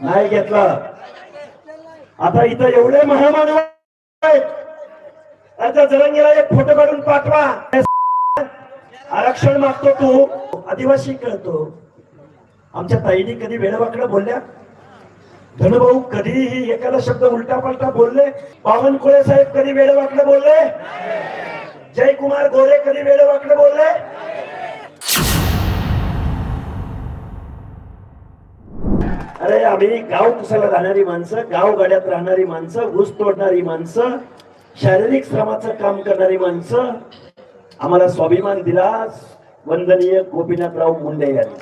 नाही घेतलं. आता इथं एवढे महामानव आहेत. आता जरंगीला एक फोटो काढून पाठवा. आरक्षण मागतो तू. आदिवासी कळतो. आमच्या ताईने कधी वेळवाकडं बोलल्या? धनुभाऊ कधीही एखादा शब्द उलटा पलटा बोलले बावनकुळे साहेब कधी वेळवाकडं बोलले? जयकुमार गोरे कधी वेळवाकडं बोलले? अरे आम्ही गाव कुसाला राहणारी माणसं गाव गाड्यात राहणारी माणसं ऊस तोडणारी माणसं शारीरिक श्रमाचं काम करणारी माणसं आम्हाला स्वाभिमान दिला वंदनीय गोपीनाथराव मुंडे यांनी.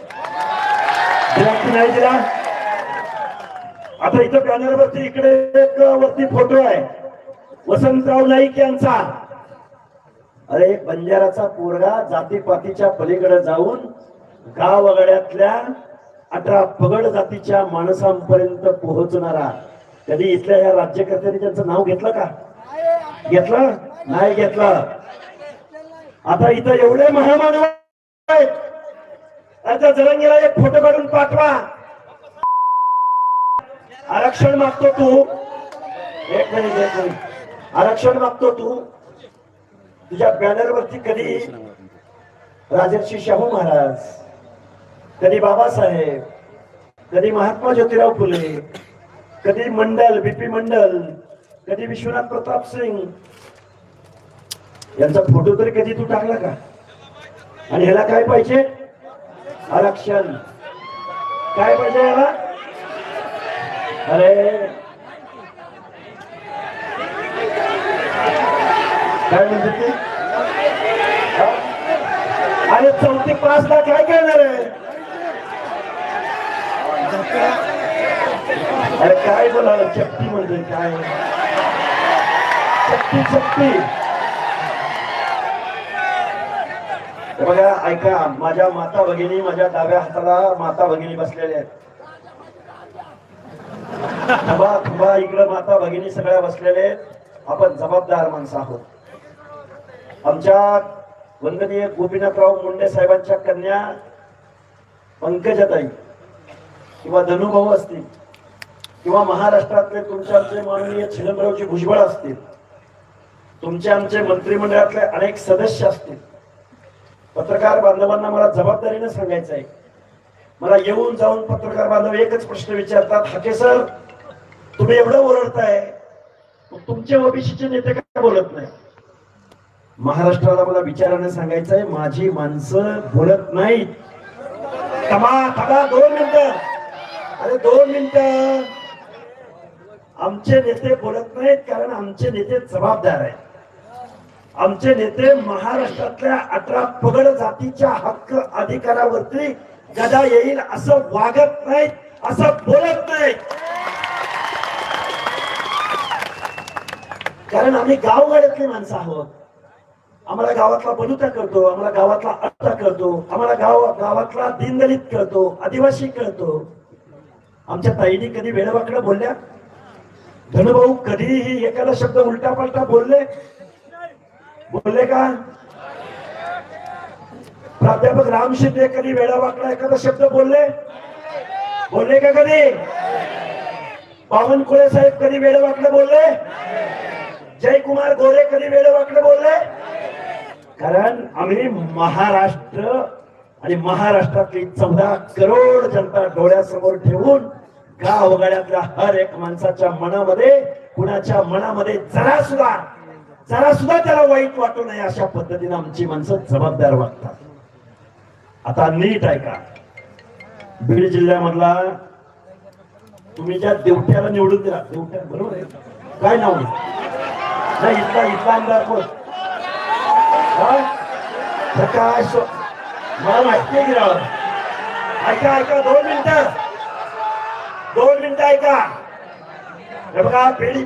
दिला की नाही दिला? आता इथं बॅनर वरती इकडे एक वरती फोटो आहे. वसंतराव नाईक यांचा. अरे बंजाराचा पोरगा जातीपातीच्या पलीकडे जाऊन गावगाड्यातल्या अठरा पगड जातीच्या माणसांपर्यंत पोहोचणारा कधी इथल्या या राज्यकर्त्यांनी त्यांचं नाव घेतलं का? घेतलं? नाही घेतलं. आता इथं एवढे महामानव आहेत. आता जरंगीला एक फोटो काढून पाठवा. आरक्षण मागतो तू. एक मिनिट एक मिनिट. आरक्षण मागतो तू. तुझ्या बॅनर वरती कधी? राजर्षी शाहू महाराज. कधी बाबासाहेब कधी महात्मा ज्योतिराव फुले कधी मंडल बीपी मंडल कधी विश्वनाथ प्रताप सिंग. यांचा फोटो तरी कधी तू टाकला का? आणि ह्याला काय पाहिजे? आरक्षण. काय पाहिजे याला अरे. काय म्हणते ते? अरे चौथी पाच लाख काय करणार आहे? अरे काय बोला चप्पी म्हणजे काय? चप्पी शक्ती बघा ऐका माझ्या माता भगिनी माझ्या डाव्या हाताला माता भगिनी बसलेल्या आहेत. थबा थबा इकडं माता भगिनी सगळ्या बसलेल्या आहेत. आपण जबाबदार माणसं आहोत. आमच्या वंदनीय गोपीनाथराव मुंडे साहेबांच्या कन्या पंकजाताई किंवा धनुभाऊ असतील. किंवा महाराष्ट्रातले तुमचे आमचे माननीय छिलमरावजी भुजबळ असतील तुमचे आमचे मंत्रिमंडळातले अनेक सदस्य असतील पत्रकार बांधवांना मला जबाबदारीने सांगायचं आहे. मला येऊन जाऊन पत्रकार बांधव एकच प्रश्न विचारतात हाके सर तुम्ही एवढं ओरडताय मग तुमचे ओबीसीचे नेते काय बोलत नाही महाराष्ट्राला मला विचाराने सांगायचंय माझी माणसं बोलत नाहीत. दोन मिनिटं. अरे दोन मिनिटं. आमचे नेते बोलत नाहीत कारण आमचे नेते जबाबदार आहेत. आमचे नेते महाराष्ट्रातल्या अठरा पगड जातीच्या हक्क अधिकारावरती गदा येईल असं वागत नाहीत असं बोलत नाहीत. कारण आम्ही गावगाड्यातली माणसं आहोत. आम्हाला गावातला बलुता करतो आम्हाला गावातला अट्टा करतो आम्हाला गाव गावातला दीनदलित कळतो आदिवासी कळतो. आमच्या ताईने कधी वेळवाकडे बोलल्या? धनुभाऊ कधीही एखादा शब्द उलटा पलटा बोलले? बोलले का? प्राध्यापक राम शिंदे कधी वेळावाकडा एखादा शब्द बोलले? बोलले का कधी? बावनकुळे साहेब कधी वेळावाकडे बोलले? जयकुमार गोरे कधी वेळावाकडे बोलले? कारण आम्ही महाराष्ट्र आणि महाराष्ट्रातली चौदा करोड जनता डोळ्यासमोर ठेवून गावगाड्यातल्या हर एक माणसाच्या मनामध्ये कुणाच्या मनामध्ये जरा सुद्धा जरा सुद्धा त्याला वाईट वाटू नये अशा पद्धतीने आमची माणसं जबाबदार वागतात. आता नीट ऐका. बीड जिल्ह्यामधला तुम्ही ज्या देवट्याला निवडून दिला देवट्या बरोबर आहे? काय नाव नाही इथला इथला आमदार कोण? प्रकाश मला माहिती आहे की ऐका ऐका दोन मिनिटं. दोन मिनिटं ऐका. हे बघा बीड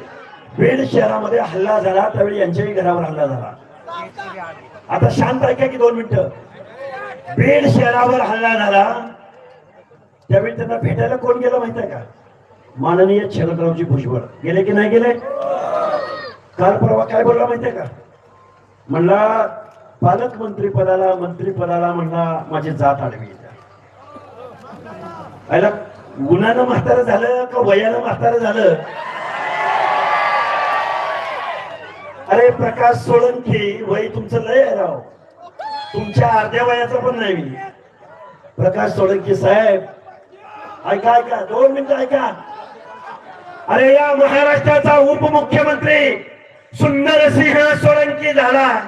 बीड शहरामध्ये हल्ला झाला त्यावेळी यांच्याही घरावर हल्ला झाला. आता शांत ऐका की दोन मिनिटं. बीड शहरावर हल्ला झाला त्यावेळी त्यांना भेटायला कोण गेलं माहीत आहे का? माननीय शरदरावजी भुजबळ. गेले की नाही गेले? काल परवा काय बोलला माहितीये का? म्हणला पालकमंत्री पदाला मंत्री पदाला म्हणला माझी जात आडवी गुणानं म्हातारं झालं का वयानं म्हातारं झालं? अरे प्रकाश सोळंकी वय तुमचं लय आहे राव. तुमच्या अर्ध्या वयाचा पण नाही मी. प्रकाश सोळंकी साहेब ऐका ऐका दोन मिनिटं ऐका. अरे या महाराष्ट्राचा उपमुख्यमंत्री सुंदर सिंह सोळंकी झाला.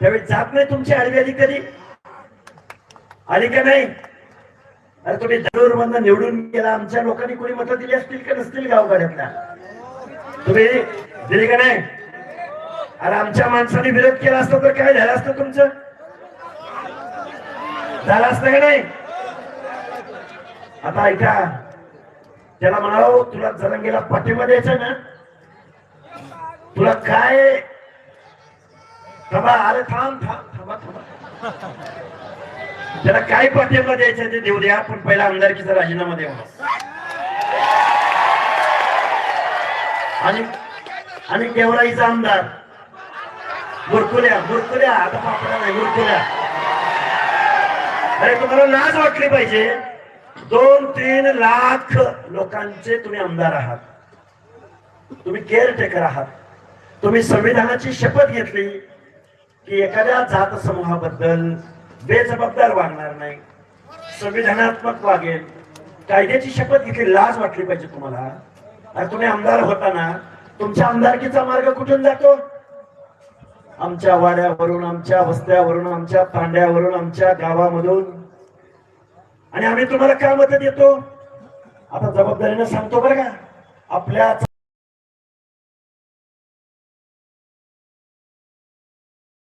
त्यावेळी जात नाही तुमची आडवी आली कधी? आली का नाही? अरे तुम्ही जरूर मधनं निवडून गेला आमच्या लोकांनी कोणी मतं दिली असतील का नसतील गावगाड्यातल्या? तुम्ही दिली का नाही? अरे आमच्या माणसाने विरोध केला असता तर काय झालं असतं तुमचं? झालं असतं का नाही? आता ऐका त्याला म्हणावं तुला जरंगेला पाठिंबा द्यायचा ना? तुला काय? थांबा अरे थांब थांब थांबा थांबा. त्याला काय पाठिंबा द्यायचा ते देऊ द्या पण पहिला आमदारकीचा राजीनामा द्यावा आणि आणि केवराईचा आमदार. गुरकुल्या गुरकुल्या आता पापडा नाही गुरकुल्या अरे तुम्हाला लाज वाटली पाहिजे. दोन तीन लाख लोकांचे तुम्ही आमदार आहात. तुम्ही केअर टेकर आहात. तुम्ही संविधानाची शपथ घेतली की एखाद्या जात समूहाबद्दल बेजबाबदार वागणार नाही. संविधानात्मक वागेल. कायद्याची शपथ घेतली लाज वाटली पाहिजे तुम्हाला. आणि तुम्ही आमदार होताना तुमच्या आमदारकीचा मार्ग कुठून जातो? आमच्या वाड्यावरून आमच्या वस्त्यावरून आमच्या पांड्यावरून आमच्या गावामधून. आणि आम्ही तुम्हाला काय मत देतो? आता जबाबदारीनं सांगतो बरं का. आपल्या